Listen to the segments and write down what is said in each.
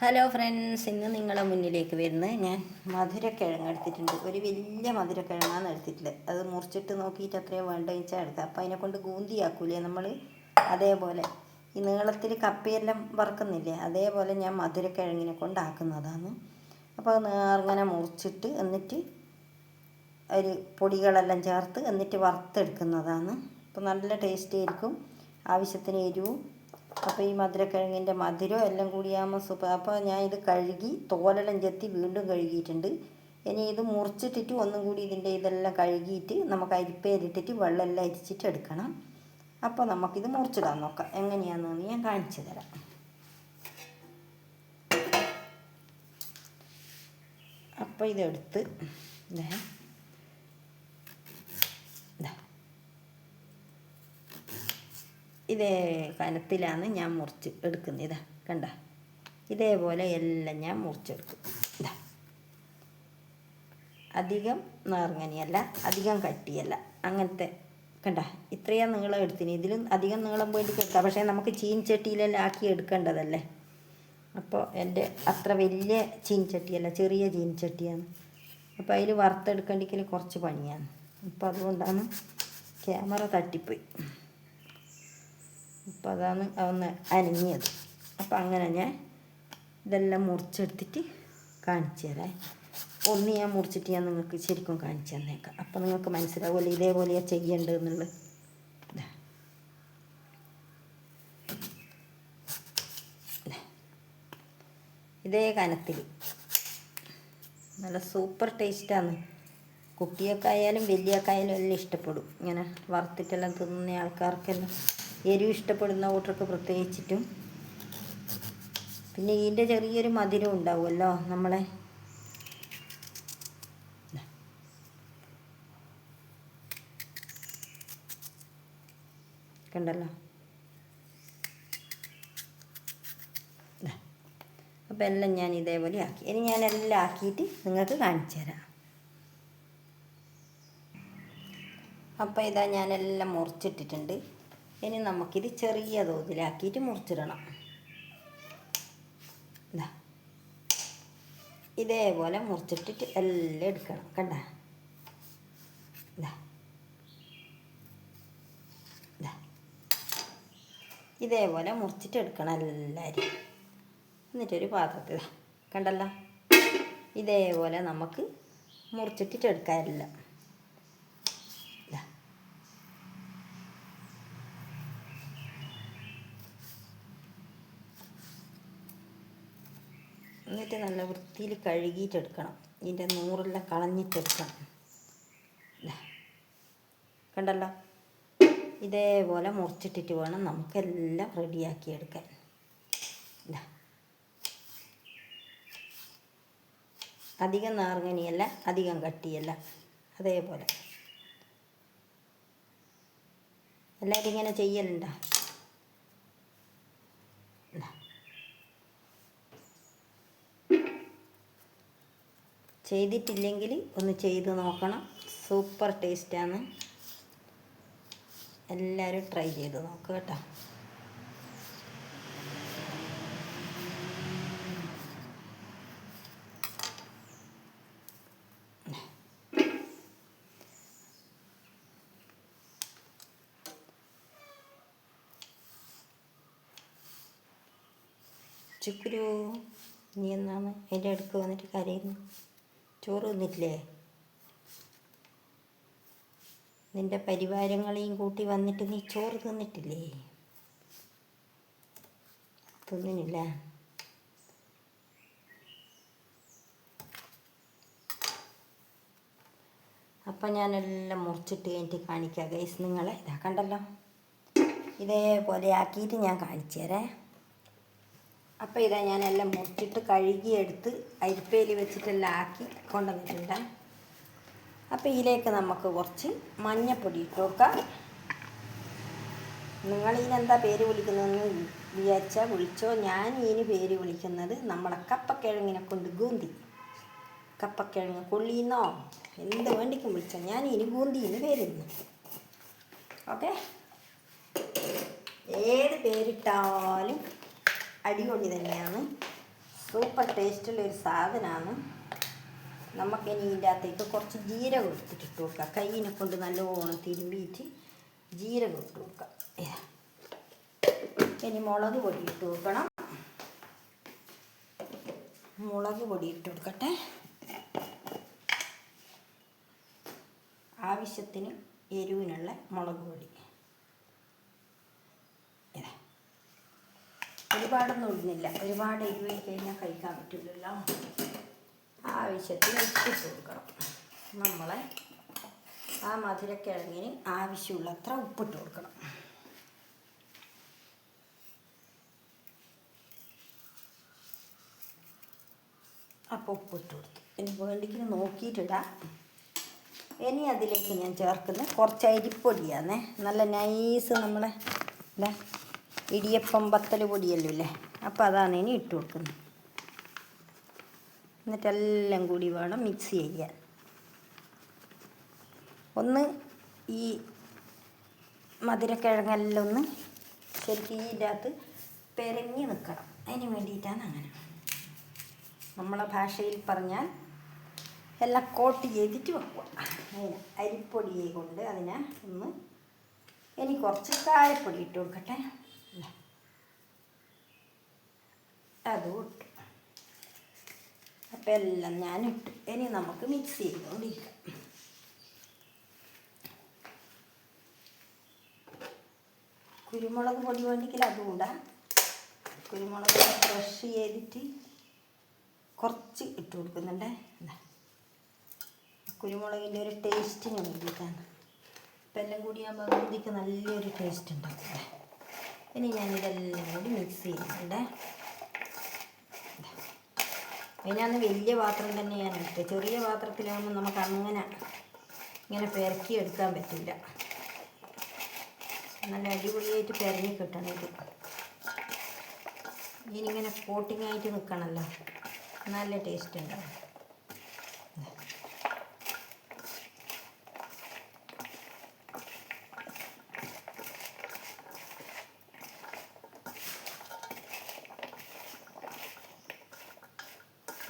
Hello friends ഇന്ന് നിങ്ങളെ മുന്നിലേക്ക് വരുന്നത് ഞാൻ മധുരക്കിഴങ്ങ് എടുത്തിട്ടുണ്ട്. ഒരു വലിയ മധുരക്കിഴങ്ങാണ് എടുത്തിട്ടുള്ളത്. അത് മുറിച്ചിട്ട് നോക്കിയിട്ട് അത്രയും വേണ്ട വെച്ചാൽ എടുക്കുക. അപ്പോൾ അതിനെ കൊണ്ട് ഗൂന്തിയാക്കൂലേ നമ്മൾ അതേപോലെ ഈ നീളത്തിൽ കപ്പയെല്ലാം വറക്കുന്നില്ലേ? അതേപോലെ ഞാൻ മധുരക്കിഴങ്ങിനെ കൊണ്ടാക്കുന്നതാണ് അപ്പോൾ നേർങ്ങനെ മുറിച്ചിട്ട് എന്നിട്ട് ഒരു പൊടികളെല്ലാം ചേർത്ത് എന്നിട്ട് വറുത്തെടുക്കുന്നതാണ്. അപ്പോൾ നല്ല ടേസ്റ്റി ആയിരിക്കും ആവശ്യത്തിന് എരിവും അപ്പോൾ ഈ മധുരക്കിഴങ്ങിന്റെ മധുരം എല്ലാം കൂടിയാകുമ്പോൾ സൂപ്പർ അപ്പോൾ ഞാൻ ഇത് കഴുകി തോലെല്ലാം ചെത്തി വീണ്ടും കഴുകിയിട്ടുണ്ട്. ഇനി ഇത് മുറിച്ചിട്ടിട്ട് ഒന്നും കൂടി ഇതിന്റെ ഇതെല്ലാം കഴുകിയിട്ട് നമുക്ക് അരിപ്പേരിട്ടിട്ട് വെള്ളമെല്ലാം അരിച്ചിട്ട് എടുക്കണം. അപ്പോൾ നമുക്കിത് മുറിച്ചിടാൻ നോക്കാം. എങ്ങനെയാണെന്ന് ഞാൻ കാണിച്ചു തരാം. അപ്പോൾ ഇതെടുത്ത് ഇതേ ഇതേ കനത്തിലാണ് ഞാൻ മുറിച്ച് എടുക്കുന്നത്. ഇതാ കണ്ട? ഇതേപോലെ എല്ലാം ഞാൻ മുറിച്ചെടുക്കും ഇതാ. അധികം നേർങ്ങനിയല്ല അധികം കട്ടിയല്ല. അങ്ങനത്തെ കണ്ട? ഇത്രയും നീളം എടുത്തിന്. ഇതിലും അധികം നീളം പോയിട്ട് എടുക്കാം പക്ഷേ നമുക്ക് ചീൻചട്ടിയിലെല്ലാം ആക്കി എടുക്കേണ്ടതല്ലേ? അപ്പോൾ എന്റെ അത്ര വലിയ ചീൻചട്ടിയല്ല ചെറിയ ചീൻചട്ടിയാണ്. അപ്പോൾ അതിൽ വറുത്തെടുക്കണ്ടെങ്കിൽ കുറച്ച് പണിയാണ്. അപ്പോൾ അതുകൊണ്ടാണ് ക്യാമറ തട്ടിപ്പോയി. അപ്പോൾ അതാണ് ഒന്ന് അനങ്ങിയത് അപ്പോൾ അങ്ങനെ ഞാൻ ഇതെല്ലാം മുറിച്ചെടുത്തിട്ട് കാണിച്ചു തരാം. ഒന്ന് ഞാൻ മുറിച്ചിട്ട് ഞാൻ നിങ്ങൾക്ക് ശരിക്കും കാണിച്ചു തന്നേക്കാം. അപ്പോൾ നിങ്ങൾക്ക് മനസ്സിലാവുമല്ലോ ഇതേപോലെയാണ് ചെയ്യേണ്ടതെന്നുള്ളത്. ഇതേ കനത്തിൽ നല്ല സൂപ്പർ ടേസ്റ്റാണ് കുട്ടിയൊക്കെ ആയാലും വലിയൊക്കെ ആയാലും എല്ലാം ഇഷ്ടപ്പെടും. ഇങ്ങനെ വറുത്തിട്ടെല്ലാം തിന്നുന്ന ആൾക്കാർക്കെല്ലാം. എരിവ് ഇഷ്ടപ്പെടുന്ന കൂട്ടർക്ക് പ്രത്യേകിച്ചിട്ടും. പിന്നെ ഇതിന്റെ ചെറിയൊരു മധുരം ഉണ്ടാവുമല്ലോ നമ്മളെ. കണ്ടല്ലോ? അപ്പം എല്ലാം ഞാൻ ഇതേപോലെ ആക്കി. ഇനി ഞാൻ എല്ലാം ആക്കിയിട്ട് നിങ്ങൾക്ക് കാണിച്ചു തരാം. അപ്പോൾ ഇതാ ഞാനെല്ലാം മുറിച്ചിട്ടിട്ടുണ്ട്. ഇനി നമുക്കിത് ചെറിയ തോതിലാക്കിയിട്ട് മുറിച്ചിടണം. ഇതാ ഇതേപോലെ മുറിച്ചിട്ടിട്ട് എല്ലാം എടുക്കണം. കണ്ട? ഇതാ ഇതാ ഇതേപോലെ മുറിച്ചിട്ട് എടുക്കണം എല്ലാവരും. എന്നിട്ടൊരു പാത്രത്തിൽ കണ്ടല്ലോ? ഇതേപോലെ നമുക്ക് മുറിച്ചിട്ടിട്ട് എടുക്കാറില്ല എന്നിട്ട് നല്ല വൃത്തിയിൽ കഴുകിയിട്ടെടുക്കണം. ഇതിന്റെ നൂറെല്ലാം കളഞ്ഞിട്ടെടുക്കണം. കണ്ടല്ലോ? ഇതേപോലെ മുറിച്ചിട്ടിട്ട് വേണം നമുക്കെല്ലാം റെഡിയാക്കി എടുക്കാൻ. അധികം നാർങ്ങനിയല്ല അധികം കട്ടിയല്ല. അതേപോലെ. എല്ലാവരും ഇങ്ങനെ ചെയ്യലുണ്ടോ? ചെയ്തിട്ടില്ലെങ്കിൽ ഒന്ന് ചെയ്ത് നോക്കണം. സൂപ്പർ ടേസ്റ്റാണ്. എല്ലാവരും ട്രൈ ചെയ്ത് നോക്കുക കേട്ടോ. ചുക്കുരു നീ എന്നാണ്? എന്റെ അടുക്ക് വന്നിട്ട് കരയുന്നു. ചോറ് നിന്റെ പരിവാരങ്ങളെയും കൂട്ടി വന്നിട്ട് നീ ചോറ് തിന്നിട്ടില്ലേ? തിന്നിനില്ല. അപ്പം ഞാനെല്ലാം മുറിച്ചിട്ട് കഴിഞ്ഞിട്ട് കാണിക്കാം. ഗൈസ് നിങ്ങളെ ഇതാ കണ്ടല്ലോ. ഇതേപോലെ ആക്കിയിട്ട് ഞാൻ കാണിച്ചു തരാം അപ്പോൾ ഇതാ ഞാനെല്ലാം മുറിച്ചിട്ട് കഴുകിയെടുത്ത് അരിപ്പയിൽ വെച്ചിട്ടെല്ലാം ആക്കി കൊണ്ടുവന്നിട്ടുണ്ട്. അപ്പോൾ ഇതിലേക്ക് നമുക്ക് കുറച്ച് മഞ്ഞപ്പൊടി ഇട്ട് വെക്കാം നിങ്ങൾ ഇതിനെന്താ പേര് വിളിക്കുന്നതെന്ന് വിചാരിച്ചാൽ വിളിച്ചോ. ഞാൻ ഇതിന് പേര് വിളിക്കുന്നത് നമ്മളെ കപ്പക്കിഴങ്ങിനെ കൊണ്ട് ഗൂന്തി. കപ്പക്കിഴങ്ങ് കൊള്ളിന്നോ? എന്ത് വേണ്ടിക്കും വിളിച്ചോ. ഞാൻ ഇനി ഗൂന്തിന്ന് പേരുന്നു ഓക്കെ? ഏത് പേരിട്ടാലും അടിപൊളി തന്നെയാണ്. സൂപ്പർ ടേസ്റ്റുള്ള ഒരു സാധനമാണ് നമുക്കിനി ഇതിന്റെ അകത്തേക്ക് കുറച്ച് ജീരകം എടുത്തിട്ട് ഇട്ട് കൊടുക്കാം. കയ്യിനെ കൊണ്ട് നല്ലോണം തിരുമ്പിയിട്ട് ജീരകം ഇട്ട് കൊടുക്കാം. ഇനി മുളക് പൊടി ഇട്ട് കൊടുക്കണം. മുളക് പൊടി ഇട്ട് കൊടുക്കട്ടെ. ആവശ്യത്തിന് എരിവിനുള്ള മുളക് പൊടി ഇതാ. ഒരുപാടൊന്നും ഇടുന്നില്ല. ഒരുപാട് എരിവായി കഴിഞ്ഞാൽ കഴിക്കാൻ പറ്റില്ലല്ലോ ആവശ്യത്തിന് ഉപ്പിട്ട് കൊടുക്കണം. നമ്മളെ ആ മധുരക്കിഴങ്ങിന് ആവശ്യമുള്ളത്ര ഉപ്പിട്ട് കൊടുക്കണം. അപ്പോൾ ഉപ്പിട്ട് കൊടുത്തു. ഇനി വേണ്ടിക്ക് നോക്കിയിട്ടിടാം. ഇനി അതിലേക്ക് ഞാൻ ചേർക്കുന്നത് കുറച്ച് അരിപ്പൊടിയാണേ നല്ല നൈസ് നമ്മളെ ഇല്ലേ ഇടിയപ്പം ബത്തൽ പൊടിയല്ലോ ഇല്ലേ? അപ്പോൾ അതാണ് ഇനി ഇട്ട് കൊടുക്കുന്നത്. എന്നിട്ടെല്ലാം കൂടി വേണം മിക്സ് ചെയ്യാൻ. ഒന്ന് ഈ മധുരക്കിഴങ്ങെല്ലാം ഒന്ന് ശരിക്കും ഇതിന്റെ അകത്ത് പെരങ്ങി നിൽക്കണം അതിന് വേണ്ടിയിട്ടാണ് അങ്ങനെ. നമ്മളെ ഭാഷയിൽ പറഞ്ഞാൽ എല്ലാം കോട്ട് ചെയ്തിട്ട് വെക്കുക. അരിപ്പൊടിയെ കൊണ്ട് അതിനെ ഒന്ന് ഇനി കുറച്ച് കായപ്പൊടി ഇട്ട് കൊടുക്കട്ടെ ഇതാ. അതും ഇട്ടു അപ്പം എല്ലാം ഞാൻ ഇട്ടു. ഇനി നമുക്ക് മിക്സ് ചെയ്തുകൊണ്ടിരിക്കാം. കുരുമുളക് പൊടി വേണ്ടിക്കിൽ അതും ഇടാം. കുരുമുളക് ക്രഷ് ചെയ്തിട്ട് കുറച്ച് ഇട്ട് കൊടുക്കുന്നുണ്ട്. കുരുമുളകിന്റെ ഒരു ടേസ്റ്റിന് വേണ്ടിയിട്ടാണ്. ഇപ്പം എല്ലാം കൂടി ആകുമ്പോൾ ബൂന്തിക്ക് നല്ലൊരു ടേസ്റ്റ് ഉണ്ടാവും ഇതാ. ഇനി ഞാനിതെല്ലാം കൂടി മിക്സ് ചെയ്യുന്നുണ്ട്. അതിനകത്ത് വലിയ പാത്രം തന്നെയാണ്. എടുത്തത് ചെറിയ പാത്രത്തിലാകുമ്പോൾ നമുക്ക് അങ്ങനെ ഇങ്ങനെ പെരക്കി എടുക്കാൻ പറ്റില്ല. നല്ല അടിപൊളിയായിട്ട് പെരഞ്ഞ് കിട്ടണം ഇത്. ഇതിനിങ്ങനെ കോട്ടിങ്ങായിട്ട് നിൽക്കണമല്ലോ നല്ല ടേസ്റ്റ് ഉണ്ടാവും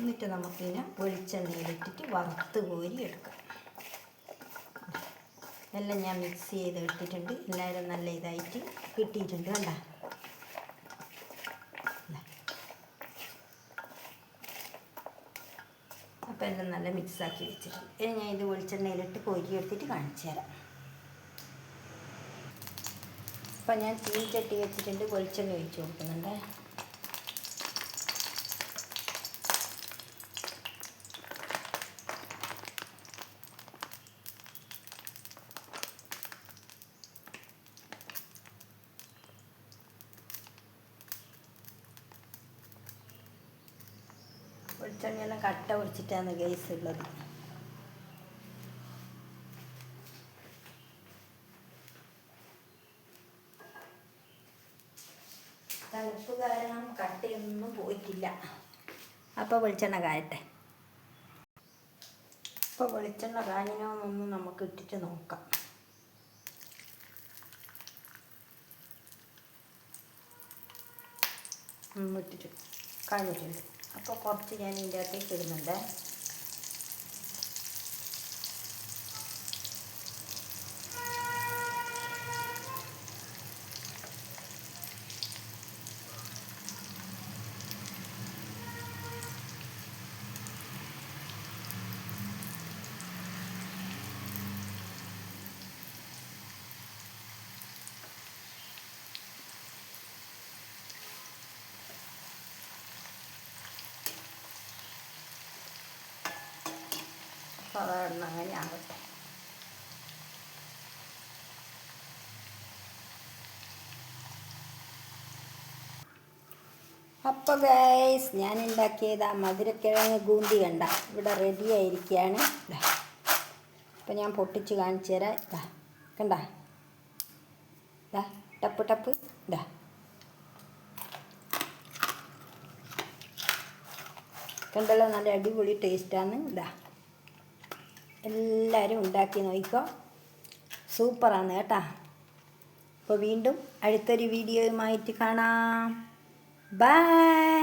എന്നിട്ട് നമുക്കിതിനെ വെളിച്ചെണ്ണയിലിട്ടിട്ട് വറുത്ത് കോരി എടുക്കാം. എല്ലാം ഞാൻ മിക്സ് ചെയ്ത് എടുത്തിട്ടുണ്ട്. എല്ലാവരും നല്ല ഇതായിട്ട് കിട്ടിയിട്ടുണ്ട് കണ്ട. അപ്പം എല്ലാം നല്ല മിക്സാക്കി വെച്ചിട്ടുണ്ട്. ഇനി ഞാൻ ഇത് വെളിച്ചെണ്ണയിലിട്ട് കോരി എടുത്തിട്ട് കാണിച്ചു തരാം. അപ്പം ഞാൻ തീ ചട്ടി വെച്ചിട്ടുണ്ട്. വെളിച്ചെണ്ണ ഒഴിച്ച് കൊടുക്കുന്നുണ്ട്. വെളിച്ചെണ്ണയെല്ലാം കട്ട പൊടിച്ചിട്ടാണ് ഗൈസ് ഉള്ളത്. തണുപ്പ് കാരണം കട്ടയൊന്നും പോയിട്ടില്ല. അപ്പോൾ വെളിച്ചെണ്ണ കായട്ടെ. അപ്പോൾ വെളിച്ചെണ്ണ കാഞ്ഞിനോന്നൊന്ന് നമുക്ക് ഇട്ടിട്ട് നോക്കാം. ഇട്ടിട്ട് കാഞ്ഞിട്ടുണ്ട് അപ്പോൾ കുറച്ച് ഞാൻ ഇതിന്റെ അകത്തേക്ക് ഇടുന്നുണ്ട്. സാധാരണ അങ്ങനെ ആവട്ടെ അപ്പോൾ ഗൈസ് ഞാൻ ഉണ്ടാക്കിയത് ആ മധുരക്കിഴങ്ങ് ഗൂന്തി കണ്ട. ഇവിടെ റെഡി ആയിരിക്കുകയാണ്. അപ്പൊ ഞാൻ പൊട്ടിച്ച് കാണിച്ചു തരാം. കണ്ട? ടപ്പ് ടപ്പ്. ഇതാ കണ്ടല്ലോ നല്ല അടിപൊളി ടേസ്റ്റാണ് ഇതാ എല്ലാവരും ഉണ്ടാക്കി നോക്കിക്കോ. സൂപ്പറാണ് കേട്ടാ. അപ്പോൾ വീണ്ടും അടുത്തൊരു വീഡിയോയുമായിട്ട് കാണാം. ബൈ